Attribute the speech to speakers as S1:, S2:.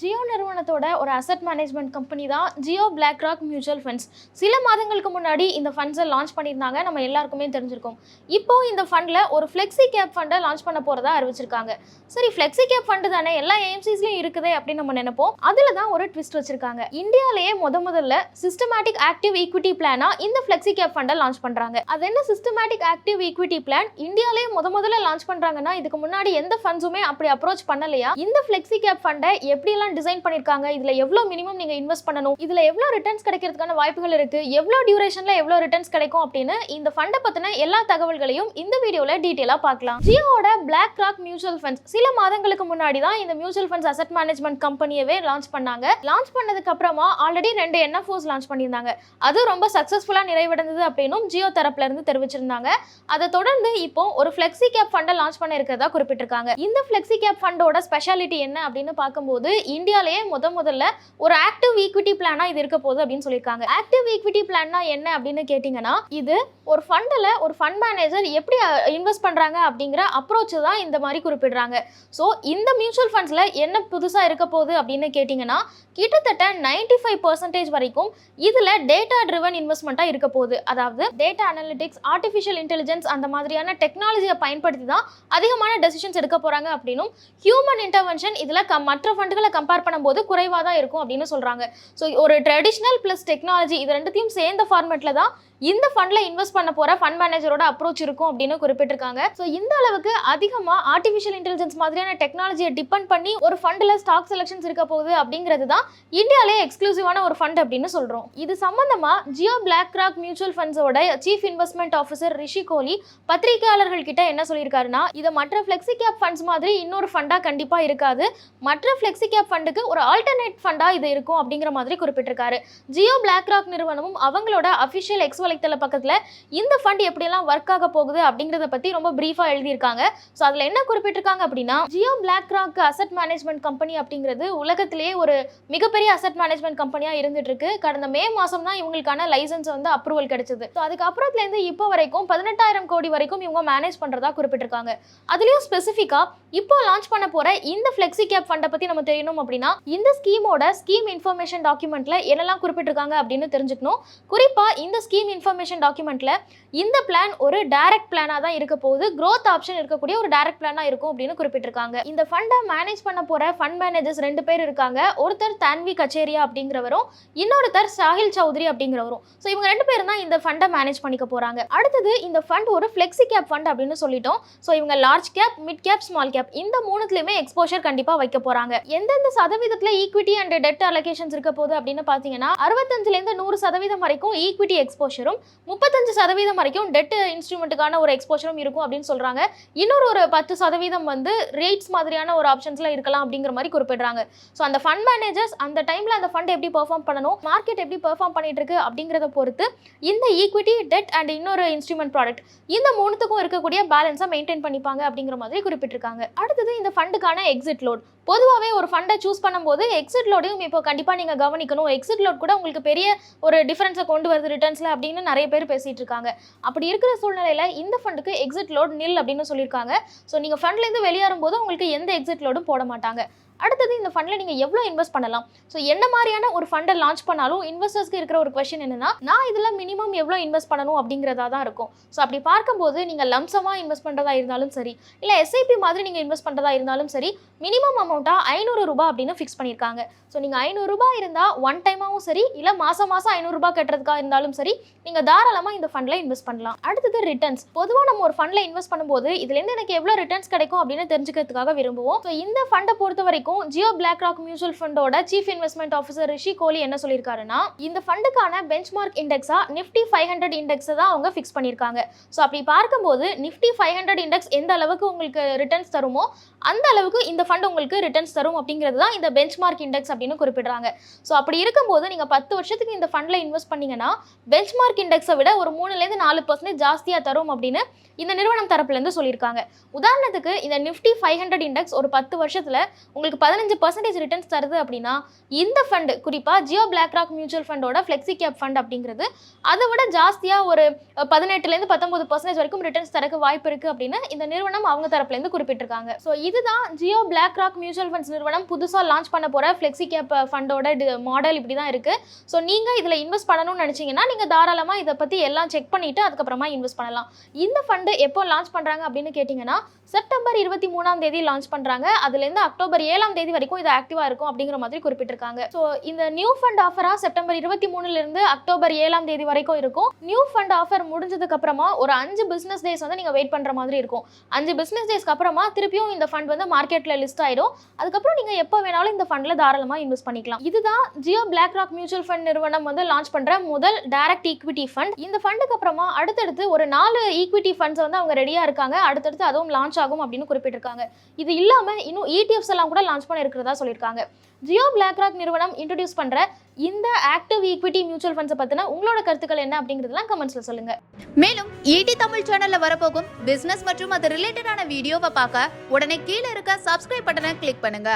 S1: ஜியோ நிறுவனத்தோட ஒரு asset management company தான் Jio BlackRock mutual funds சில மாதங்களுக்கு முன்னாடி இந்த ஃபண்ட்ஸை லான்ச் பண்ணியிருந்தாங்க. நம்ம எல்லாருக்குமே தெரிஞ்சிருக்கோம். இப்போ இந்த ஃபண்டில் ஒரு ஃப்ளெக்ஸி கேப் ஃபண்டை லான்ச் பண்ண போகிறதா அறிவிச்சிருக்காங்க. சரி ஃப்ளெக்ஸி கேப் ஃபண்டு தானே? எல்லா ஏஎம்சிஸ்லையும் இருக்குதே அப்படின்னு நம்ம நினைப்போம். அதில் தான் ஒரு ட்விஸ்ட் வச்சிருக்காங்க. இந்தியாவிலேயே முத முதல்ல சிஸ்டமேட்டிக் ஆக்டிவ் ஈக்விட்டி பிளானா இந்த ஃப்ளெக்ஸி கேப் ஃபண்டை லான்ச் பண்ணுறாங்க அது என்ன சிஸ்டமேட்டிக் ஆக்டிவ் ஈக்விட்டி பிளான் இந்தியாவிலேயே முத முதல்ல லான்ச் பண்ணுறாங்கன்னா இதுக்கு முன்னாடி எந்த ஃபண்ட்ஸுமே அப்படி அப்ரோச் பண்ணலையா? இந்த ஃப்ளெக்ஸி கேப் ஃபண்டை எப்படியெல்லாம் டிசைன் பண்ணியிருக்காங்க இதில் எவ்வளோ மினிமம் நீங்கள் இன்வெஸ்ட் பண்ணணும் இதில் எவ்வளோ ரிட்டர்ன்ஸ் கிடைக்கிறதுக்கான வாய்ப்புகள் இருக்கு எவ்வளோ டியூரேஷனில் எவ்வளோ ரிட்டர்ன்ஸ் கிடைக்கும் அப்படின்னு இந்த ஃபண்டை பற்றின எல்லா தகவல்களையும் இந்த வீடியோவில் டீட்டெயிலாக பார்க்கலாம். ஜியோவோட பிளாக் ராக் மியூச்சுவல் ஃபண்ட்ஸ் சில மாதங்களுக்கு முன்னாடி தான் இந்த மியூச்சுவல் ஃபண்ட்ஸ் அசெட் மேனேஜ்மெண்ட் கம்பெனியவே லான்ச் பண்ணாங்க. லான்ச் பண்ணதுக்கு அப்புறமா ஆல்ரெடி ரெண்டு என்எஃப்ஓஸ் லான்ச் பண்ணியிருந்தாங்க. அது ரொம்ப சக்ஸஸ்ஃபுல்லாக நிறைவடைந்தது அப்படின்னும் ஜியோ தரப்புலேருந்து தெரிவிச்சிருந்தாங்க. அதை தொடர்ந்து இப்போ ஒரு ஃப்ளெக்ஸி கேப் ஃபண்டை லான்ச் பண்ண இருக்கிறதா குறிப்பிட்டிருக்காங்க. இந்த ஃப்ளெக்ஸி கேப் ஃபண்டோட ஸ்பெஷாலிட்டி என்ன அப்படின்னு பார்க்கும்போது இந்தியாவிலேயே முத முதல்ல ஒரு ஆக்டிவ் ஈக்விட்டி பிளானா இது இருக்க போகுது அப்படின்னு சொல்லியிருக்காங்க. ஆக்டிவ் ஈக்விட்டி பிளான்னா என்ன அப்படின்னு கேட்டிங்கன்னா இது ஒரு ஃபண்டில் ஒரு ஃபண்ட் மேனேஜர் எப்படி இன்வெஸ்ட் பண்ணுறாங்க அப்படிங்கிற அப்ரோச் தான் இந்த மாதிரி குறிப்பிடுறாங்க. ஸோ இந்த மியூச்சுவல் ஃபண்ட்ஸில் என்ன புதுசாக இருக்க போகுது அப்படின்னு கேட்டிங்கன்னா கிட்டத்தட்ட 95% ஃபைவ் பர்சன்டேஜ் வரைக்கும் இதில் டேட்டா ட்ரிவன் இன்வெஸ்ட்மெண்ட்டாக இருக்க போகுது. அதாவது டேட்டா அனலிட்டிக்ஸ் ஆர்டிஃபிஷியல் இன்டெலிஜென்ஸ் அந்த மாதிரியான டெக்னாலஜியை பயன்படுத்தி தான் அதிகமான டெசிஷன்ஸ் எடுக்க போகிறாங்க அப்படின்னும் ஹியூமன் இன்டர்வென்ஷன் இதில் க மற்ற ஃபண்டுகளை கம்பேர் பண்ணும்போது குறைவாக தான் இருக்கும் அப்படின்னு சொல்கிறாங்க ஸோ ஒரு ட்ரெடிஷ்னல் ப்ளஸ் டெக்னாலஜி இது ரெண்டுத்தையும் சேர்ந்த ஃபார்மேட்டில் தான் இந்த ஃபண்டில் இன்வெஸ்ட் பண்ண போகிற ஃபண்ட் மேனேஜரோட அப்ரோச் இருக்கும் அப்படின்னு குறிப்பிட்டிருக்காங்க. ஸோ இந்த அளவுக்கு அதிகமாக ஆர்டிஃபிஷியல் இன்டெலிஜென்ஸ் மாதிரியான டெக்னாலஜியை டிபெண்ட் பண்ணி ஒரு ஃபண்டில் ஸ்டாக் செலெக்ஷன்ஸ் இருக்க போகுது அப்படிங்கிறது தான் இந்தியாவிலே எக்ஸ்க்ளூசிவான ஒரு ஃபண்ட் அப்படின்னு சொல்கிறோம் இது சம்மந்தமாக Jio BlackRock mutual ஃபண்ட்ஸோட chief investment officer Rishi Kohli பத்திரிகையாளர்கள் கிட்ட என்ன சொல்லியிருக்காருன்னா இதை மற்ற ஃப்ளெக்ஸி கேப் ஃபண்ட்ஸ் மாதிரி இன்னொரு ஃபண்டாக கண்டிப்பாக இருக்காது. மற்ற ஃப்ளெக்ஸி கேப் ஃபண்டுக்கு ஒரு ஆல்டர்னேட் ஃபண்டாக இது இருக்கும் அப்படிங்கிற மாதிரி குறிப்பிட்டிருக்காரு. ஜியோ பிளாக் ராக் நிறுவனமும் அவங்களோட அஃபிஷியல் எக்ஸ் வலைத்தள பக்கத்தில் இந்த ஃபண்ட் எப்படியெல்லாம் ஒர்க் ஆக போகுது அப்படிங்கிறத பற்றி ரொம்ப ப்ரீஃபாக எழுதியிருக்காங்க. ஸோ அதில் என்ன குறிப்பிட்டிருக்காங்க அப்படின்னா Jio BlackRock asset management company அப்படிங்கிறது உலகத்திலேயே ஒரு மிகப்பெரிய அசெட் மேனேஜ்மெண்ட் கம்பெனியாக இருந்துட்டு இருக்கு கடந்த மே மாதம் தான் இவங்களுக்கான லைசன்ஸ் வந்து அப்ரூவல் கிடைச்சது. ஸோ அதுக்கப்புறத்துலேருந்து இப்போ வரைக்கும் பதினெட்டாயிரம் கோடி வரைக்கும் இவங்க மேனேஜ் பண்ணுறதா குறிப்பிட்டிருக்காங்க. அதுலேயும் ஸ்பெசிஃபிக்காக இப்போ லான்ச் பண்ண போகிற இந்த ஃப்ளெக்ஸி கேப் ஃபண்டை பற்றி நம்ம தெரியணும் அப்படின்னா இந்த ஸ்கீமோட ஸ்கீம் இன்ஃபர்மேஷன் டாக்குமெண்ட்ல என்னெல்லாம் குறிப்பிட்டிருக்காங்க அப்படின்னு தெரிஞ்சுக்கணும். குறிப்பாக இந்த ஸ்கீம் இன்ஃபர்மேஷன் டாக்குமெண்ட்டில் இந்த பிளான் ஒரு டைரக்ட் பிளானாக தான் இருக்க போகுது. க்ரோத் ஆப்ஷன் இருக்கக்கூடிய ஒரு டைரக்ட் பிளானாக இருக்கும் அப்படின்னு குறிப்பிட்டிருக்காங்க. இந்த ஃபண்டை மேனேஜ் பண்ண போகிற ஃபண்ட் மேனேஜர்ஸ் ரெண்டு பேர் இருக்காங்க. ஒருத்தர் தான்வி கச்சேரியா அப்படிங்கிறவரும் இன்னொருத்தர் சாஹில் சௌத்ரி அப்படிங்கிறவரும். ஸோ இவங்க ரெண்டு பேரும் தான் இந்த ஃபண்டை மேனேஜ் பண்ணிக்க போகிறாங்க அடுத்தது இந்த ஃபண்ட் ஒரு ஃப்ளெக்ஸி கேப் ஃபண்ட் அப்படின்னு சொல்லிட்டோம். ஸோ இவங்க large cap mid cap small cap இந்த மூணுத்துலையுமே எக்ஸ்போஷர் கண்டிப்பாக வைக்க போகிறாங்க எந்தெந்த சதவீதத்தில் ஈக்விட்டி அண்ட் டெட் அலகேஷன்ஸ் இருக்க போகுது அப்படின்னு பார்த்தீங்கன்னா அறுபத்தஞ்சுலேருந்து நூறு சதவீதம் வரைக்கும் ஈக்விட்டி எக்ஸ்போஷரும் முப்பத்தஞ்சு சதவீதம் வரைக்கும் டெட் இன்ஸ்ட்ருமெண்ட்டுக்கான ஒரு எக்ஸ்போஷரும் இருக்கும் அப்படின்னு சொல்கிறாங்க இன்னொரு ஒரு பத்து சதவீதம் வந்து ரேட்ஸ் மாதிரியான ஒரு ஆப்ஷன்ஸில் இருக்கலாம் அப்படிங்கிற மாதிரி குறிப்பிடுறாங்க. ஸோ அந்த ஃபண்ட் மேனேஜர்ஸ் அந்த டைமில் அந்த ஃபண்ட் எப்படி பெர்ஃபார்ம் பண்ணணும் மார்க்கெட் எப்படி பெர்ஃபார்ம் பண்ணிட்டு இருக்கு அப்படிங்கிறத பொறுத்து இந்த ஈக்விட்டி டெட் அண்ட் இன்னொரு இன்ஸ்ட்ருமெண்ட் ப்ராடக்ட் இந்த மூணுத்துக்கும் இருக்கக்கூடிய பேலன்ஸை மெயின்டைன் பண்ணிப்பாங்க அப்படிங்கிற மாதிரி குறிப்பிட்டிருக்காங்க. அடுத்தது இந்த ஃபண்டுக்கான எக்ஸிட் லோட் பொதுவாகவே ஒரு ஃபண்டை சூஸ் பண்ணும்போது எக்ஸிட் லோடையும் இப்போ கண்டிப்பாக நீங்கள் கவனிக்கணும். எக்ஸிட் லோட் கூட உங்களுக்கு பெரிய ஒரு டிஃபரன்ஸை கொண்டு வருது ரிட்டர்ன்ஸில் அப்படின்னு நிறைய பேர் பேசிகிட்டு இருக்காங்க. அப்படி இருக்கிற சூழ்நிலையில் இந்த ஃபண்டுக்கு எக்ஸிட் லோட் நில் அப்படின்னு சொல்லியிருக்காங்க. ஸோ நீங்கள் ஃபண்ட்லேருந்து வெளியேறும் போது உங்களுக்கு எந்த எக்ஸிட் லோடும் போட மாட்டாங்க. அடுத்தது இந்த ஃபண்டில் நீங்கள் எவ்வளோ இன்வெஸ்ட் பண்ணலாம்? ஸோ என்ன மாதிரியான ஒரு ஃபண்டை லான்ச் பண்ணாலும் இன்வெஸ்டர்ஸ்க்கு இருக்கிற ஒரு கொஷின் என்னன்னா நான் இதில் மினிமம் எவ்வளோ இன்வெஸ்ட் பண்ணணும் அப்படிங்கிறதா தான் இருக்கும். ஸோ அப்படி பார்க்கும்போது நீங்கள் லம்சமாக இன்வெஸ்ட் பண்ணுறதா இருந்தாலும் சரி இல்லை எஸ்ஐபி மாதிரி நீங்கள் இன்வெஸ்ட் பண்ணுறதா இருந்தாலும் சரி மினிமம் அமௌண்ட்டாக ஐநூறு ரூபாய் அப்படின்னு ஃபிக்ஸ் பண்ணியிருக்காங்க ஸோ நீங்கள் ஐநூறுரூபா இருந்தால் ஒன் டைமாகவும் சரி இல்லை மாதம் மாதம் ஐநூறுரூபா கட்டுறதுக்காக இருந்தாலும் சரி நீங்கள் தாராளமாக இந்த ஃபண்டில் இன்வெஸ்ட் பண்ணலாம். அடுத்தது ரிட்டர்ன்ஸ் பொதுவாக நம்ம ஒரு ஃபண்டில் இன்வெஸ்ட் பண்ணும்போது இதுலேருந்து எனக்கு எவ்வளோ ரிட்டர்ன்ஸ் கிடைக்கும் அப்படின்னு தெரிஞ்சுக்கிறதுக்காக விரும்புவோம். ஸோ இந்த ஃபண்டை பொறுத்த வரைக்கும் Jio BlackRock mutual ஃபண்டோட chief investment officer Rishi Kohli என்ன சொல்லியிருக்காருன்னா இந்த ஃபண்டுக்கான பெஞ்ச்மார்க் இண்டெக்ஸா நிஃப்டி ஃபைவ் ஹண்ட்ரட் இண்டெக்ஸை தான் அவங்க ஃபிக்ஸ் பண்ணியிருக்காங்க. ஸோ அப்படி பார்க்கும்போது நிஃப்டி ஃபைவ் ஹண்ட்ரட் இண்டெக்ஸ் எந்த அளவுக்கு உங்களுக்கு ரிட்டர்ன்ஸ் தருமோ அந்த அளவுக்கு இந்த ஃபண்ட் உங்களுக்கு ரிட்டர்ன்ஸ் தரும் அப்படிங்கிறது தான் இந்த பெஞ்ச்மார்க் இண்டெக்ஸ் அப்படின்னு குறிப்பிடுறாங்க. ஸோ அப்படி இருக்கும்போது நீங்கள் பத்து வருஷத்துக்கு இந்த ஃபண்டில் இன்வெஸ்ட் பண்ணீங்கன்னா பெஞ்ச்மார்க் இண்டெக்ஸை விட ஒரு மூணுலேருந்து நாலு பர்சன்டேஜ் ஜாஸ்தியாக தரும் அப்படின்னு இந்த நிறுவனம் தரப்புலேருந்து சொல்லியிருக்காங்க. உதாரணத்துக்கு இந்த நிஃப்டி ஃபைவ் ஹண்ட்ரட் இண்டெக்ஸ் ஒரு பத்து வருஷத்தில் உங்களுக்கு உங்களுக்கு பதினஞ்சு பர்சன்டேஜ் ரிட்டர்ன்ஸ் தருது அப்படின்னா இந்த ஃபண்டு குறிப்பாக ஜியோ பிளாக் ராக் மியூச்சுவல் ஃபண்டோட ஃப்ளெக்ஸி கேப் ஃபண்ட் அப்படிங்கிறது அதை விட ஜாஸ்தியாக ஒரு பதினெட்டுலேருந்து பத்தொன்பது பர்சன்டேஜ் வரைக்கும் ரிட்டர்ன்ஸ் தரக்கு வாய்ப்பு இருக்குது அப்படின்னு இந்த நிறுவனம் அவங்க தரப்புலேருந்து குறிப்பிட்டிருக்காங்க. ஸோ இதுதான் Jio BlackRock mutual funds நிறுவனம் புதுசாக லான்ச் பண்ண போகிற ஃப்ளெக்ஸி கேப் ஃபண்டோட மாடல் இப்படி தான் இருக்குது ஸோ நீங்கள் இதில் இன்வெஸ்ட் பண்ணணும்னு நினச்சிங்கன்னா நீங்கள் தாராளமாக இதை பற்றி எல்லாம் செக் பண்ணிவிட்டு அதுக்கப்புறமா இன்வெஸ்ட் பண்ணலாம். இந்த ஃபண்டு எப்போ லான்ச் பண்ணுறாங்க அப்படின்னு கேட்டிங்கன்னா செப்டம்பர் இருபத்தி மூணாம் தேதி லான்ச் பண்ணுறாங்க அதுலேருந்து அக்டோபர் ஏழாம் தேதி வரைக்கும் இது ஆக்டிவாக இருக்கும் அப்படிங்கிற மாதிரி குறிப்பிட்டிருக்காங்க. ஸோ இந்த நியூ ஃபண்ட் ஆஃபராக செப்டம்பர் இருபத்தி மூணுலேருந்து அக்டோபர் ஏழாம் தேதி வரைக்கும் இருக்கும். நியூ ஃபண்ட் ஆஃபர் முடிஞ்சதுக்கு அப்புறமா ஒரு அஞ்சு பிஸ்னஸ் டேஸ் வந்து நீங்கள் வெயிட் பண்ணுற மாதிரி இருக்கும். அஞ்சு பிஸ்னஸ் டேஸ்க்கு அப்புறமா திருப்பியும் இந்த ஃபண்ட் வந்து மார்க்கெட்டில் லிஸ்ட் ஆயிடும் அதுக்கப்புறம் நீங்கள் எப்போ வேணாலும் இந்த ஃபண்டில் தாராளமாக இன்வெஸ்ட் பண்ணிக்கலாம். இதுதான் Jio BlackRock mutual fund நிறுவனம் வந்து லான்ச் பண்ணுற முதல் டைரக்ட் ஈக்விட்டி ஃபண்ட் இந்த ஃபண்டுக்கு அப்புறமா அடுத்தடுத்து ஒரு நாலு ஈக்விட்டி ஃபண்ட்ஸ் வந்து அவங்க ரெடியாக இருக்காங்க. அடுத்தடுத்து அதுவும் லான்ச் ஆகும் அப்படின்னு குறிப்பிட்டிருக்காங்க. இது இல்லாமல் இன்னும் ETFs எல்லாம் கூட லான்ச் பண்ண இருக்கிறதா சொல்லியிருக்காங்க. ஜியோ பிளாக் ராக் நிறுவனம் இன்ட்ரடியூஸ் பண்ணுற இந்த ஆக்டிவ் ஈக்விட்டி மியூச்சுவல் ஃபண்ட்ஸை பற்றின உங்களோட கருத்துக்கள் என்ன அப்படிங்கிறதெல்லாம் கமெண்ட்ஸில் சொல்லுங்கள்
S2: மேலும் ஈடி தமிழ் சேனல்ல வரப்போகும் பிசினஸ் மற்றும் அது ரிலேட்டடான வீடியோவை பார்க்க உடனே கீழே இருக்க சப்ஸ்கிரைப் பட்டனை கிளிக் பண்ணுங்க.